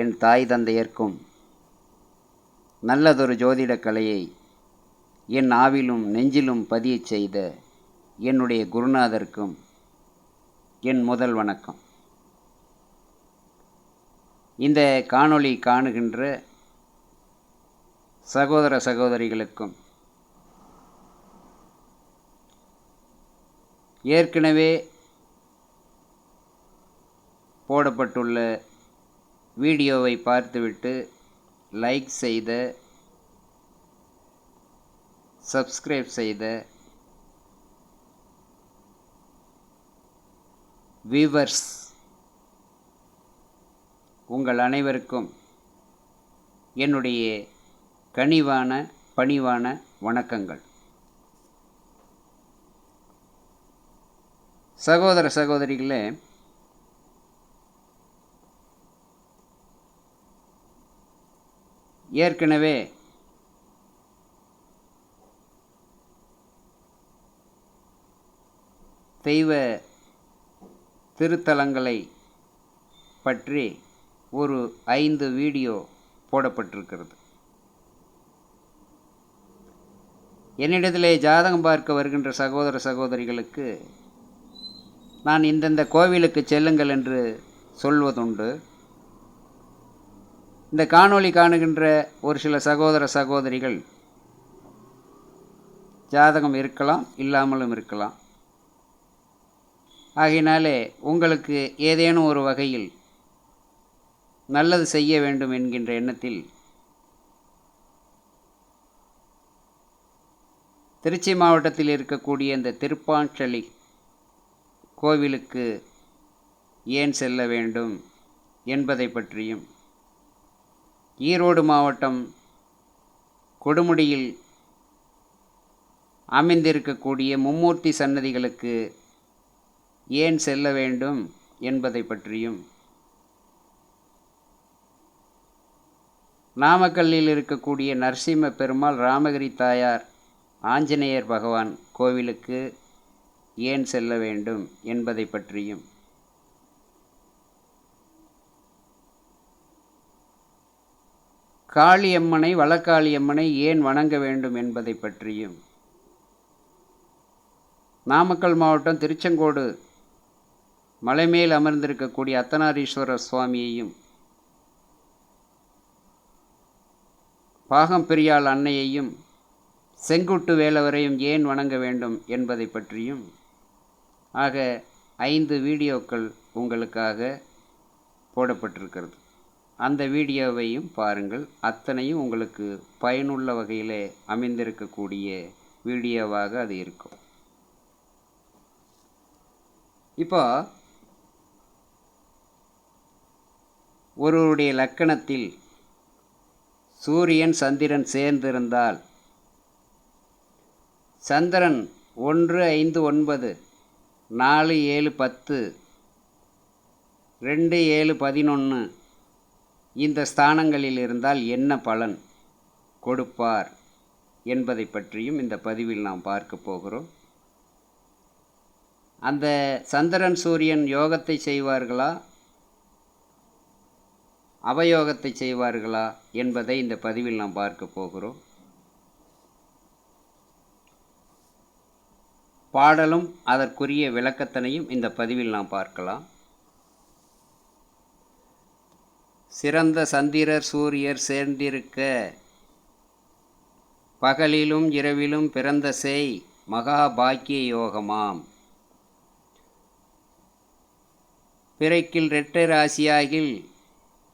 என் தாய் தந்தையர்க்கும் நல்லதொரு ஜோதிடக் கலையை என் ஆவிலும் நெஞ்சிலும் பதியச் செய்த என்னுடைய குருநாதருக்கும் என் முதல் வணக்கம். இந்த காணொளி காணுகின்ற சகோதர சகோதரிகளுக்கும் ஏற்கனவே போடப்பட்டுள்ள வீடியோவை பார்த்துவிட்டு லைக் செய்த சப்ஸ்கிரைப் செய்த வியூவர்ஸ் உங்கள் அனைவருக்கும் என்னுடைய கனிவான பணிவான வணக்கங்கள். சகோதர சகோதரிகளே ஏற்கனவே தெய்வ திருத்தலங்களை பற்றி ஒரு ஐந்து வீடியோ போடப்பட்டிருக்கிறது. என்னிடத்திலே ஜாதகம் பார்க்க வருகின்ற சகோதர சகோதரிகளுக்கு நான் இந்தந்த கோவிலுக்கு செல்லுங்கள் என்று சொல்வதுண்டு. இந்த காணொளி காணுகின்ற ஒரு சில சகோதர சகோதரிகள் ஜாதகம் இருக்கலாம் இல்லாமலும் இருக்கலாம். ஆகையினாலே உங்களுக்கு ஏதேனும் ஒரு வகையில் நல்லது செய்ய வேண்டும் என்கின்ற எண்ணத்தில் திருச்சி மாவட்டத்தில் இருக்கக்கூடிய இந்த திருப்பாஞ்சலி கோவிலுக்கு ஏன் செல்ல வேண்டும் என்பதை பற்றியும் ஈரோடு மாவட்டம் கொடுமுடியில் அமைந்திருக்கக்கூடிய மும்மூர்த்தி சன்னதிகளுக்கு ஏன் செல்ல வேண்டும் என்பதை பற்றியும் நாமக்கல்லில் இருக்கக்கூடிய நரசிம்ம பெருமாள் ராமகிரி தாயார் ஆஞ்சநேயர் பகவான் கோவிலுக்கு ஏன் செல்ல வேண்டும் என்பதை பற்றியும் காளியம்மனை வளக்காளியம்மனை ஏன் வணங்க வேண்டும் என்பதை பற்றியும் நாமக்கல் மாவட்டம் திருச்செங்கோடு மலைமேல் அமர்ந்திருக்கக்கூடிய அத்தனாரீஸ்வரர் சுவாமியையும் பாகம் பெரியாள் அன்னையையும் செங்குட்டு வேலவரையும் ஏன் வணங்க வேண்டும் என்பதை பற்றியும் ஆக ஐந்து வீடியோக்கள் உங்களுக்காக போடப்பட்டிருக்கிறது. அந்த வீடியோவையும் பாருங்கள். அத்தனையும் உங்களுக்கு பயனுள்ள வகையிலே அமைந்திருக்கக்கூடிய வீடியோவாக அது இருக்கும். இப்போ ஒருவருடைய லக்கணத்தில் சூரியன் சந்திரன் சேர்ந்திருந்தால் சந்திரன் ஒன்று ஐந்து ஒன்பது நாலு ஏழு பத்து ரெண்டு ஏழு பதினொன்று இந்த ஸ்தானங்களில் இருந்தால் என்ன பலன் கொடுப்பார் என்பதை பற்றியும் இந்த பதிவில் நாம் பார்க்க போகிறோம். அந்த சந்திரன் சூரியன் யோகத்தை செய்வார்களா? அவயோகத்தை செய்வார்களா என்பதை இந்த பதிவில் நாம் பார்க்க போகிறோம். பாடலும் அதற்குரிய விளக்கத்தினையும் இந்த பதிவில் நாம் பார்க்கலாம். சிறந்த சந்திரர் சூரியர் சேர்ந்திருக்க. பகலிலும் இரவிலும் பிறந்த செய் மகா பாக்கிய யோகமாம். பிறைக்கில் இரட்டை ராசியாகில்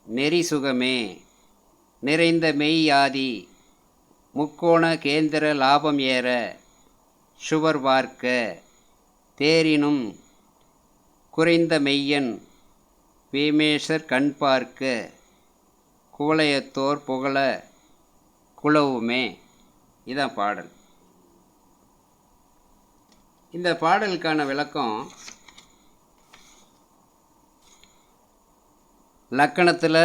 நெறி சுகமே. நிறைந்த மெய்யாதி முக்கோண கேந்திர லாபம் ஏற சுவர் பார்க்க. தேரினும் குறைந்த மெய்யன் வீமேசர் கண் பார்க்க குவளையத்தோர் புகழ குளவுமே இதான் பாடல். இந்த பாடலுக்கான விளக்கம் லக்கணத்தில்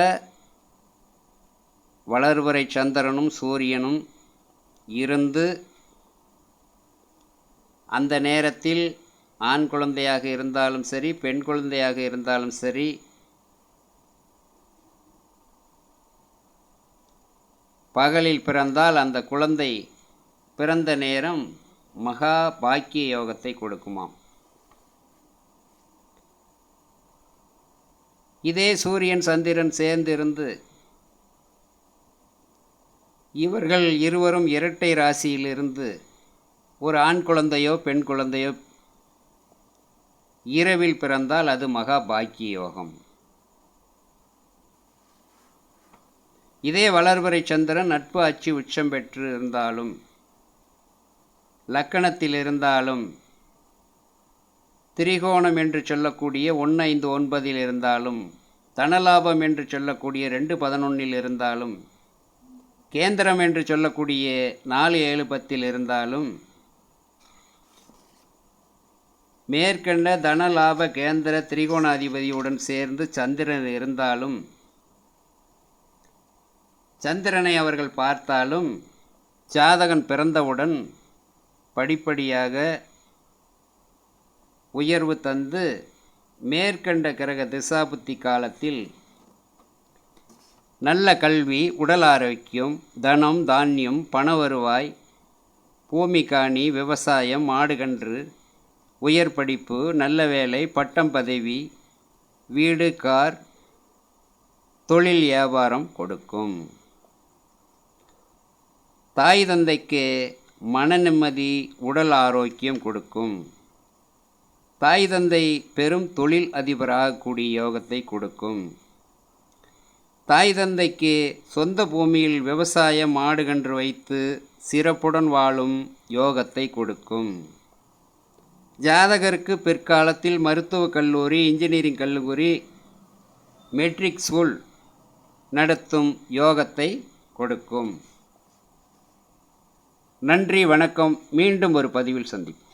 வளர்வரை சந்திரனும் சூரியனும் இருந்து அந்த நேரத்தில் ஆண் குழந்தையாக இருந்தாலும் சரி பெண் குழந்தையாக இருந்தாலும் சரி பகலில் பிறந்தால் அந்த குழந்தை பிறந்த நேரம் மகா பாக்கிய யோகத்தை கொடுக்குமாம். இதே சூரியன் சந்திரன் சேர்ந்திருந்து இவர்கள் இருவரும் இரட்டை ராசியிலிருந்து ஒரு ஆண் குழந்தையோ பெண் குழந்தையோ இரவில் பிறந்தால் அது மகா பாக்கிய யோகம். இதே வளர்வரை சந்திரன் நட்பு அச்சு உச்சம் பெற்று இருந்தாலும் லக்கணத்தில் இருந்தாலும் திரிகோணம் என்று சொல்லக்கூடிய ஒன்று ஐந்து ஒன்பதில் இருந்தாலும் தனலாபம் என்று சொல்லக்கூடிய ரெண்டு பதினொன்னில் இருந்தாலும் கேந்திரம் என்று சொல்லக்கூடிய நாலு ஏழு பத்தில் இருந்தாலும் மேற்கண்ட தனலாப கேந்திர திரிகோணாதிபதியுடன் சேர்ந்து சந்திரன் இருந்தாலும் சந்திரனை அவர்கள் பார்த்தாலும் ஜாதகன் பிறந்தவுடன் படிப்படியாக உயர்வு தந்து மேற்கண்ட கிரக திசாபுத்தி காலத்தில் நல்ல கல்வி உடல் ஆரோக்கியம் தனம் தானியம் பண வருவாய் பூமி காணி விவசாயம் மாடுகன்று உயர் படிப்பு நல்ல வேலை பட்டம் பதவி வீடு கார் தொழில் வியாபாரம் கொடுக்கும். தாய் தந்தைக்கு மன நிம்மதி உடல் ஆரோக்கியம் கொடுக்கும். தாய் தந்தை பெரும் தொழில் அதிபராகக்கூடிய யோகத்தை கொடுக்கும். தாய் தந்தைக்கு சொந்த பூமியில் விவசாய மாடு கன்று வைத்து சிறப்புடன் வாழும் யோகத்தை கொடுக்கும். ஜாதகருக்கு பிற்காலத்தில் மருத்துவக் கல்லூரி இன்ஜினியரிங் கல்லூரி மெட்ரிக் ஸ்கூல் நடத்தும் யோகத்தை கொடுக்கும். நன்றி வணக்கம். மீண்டும் ஒரு பதிவில் சந்திப்போம்.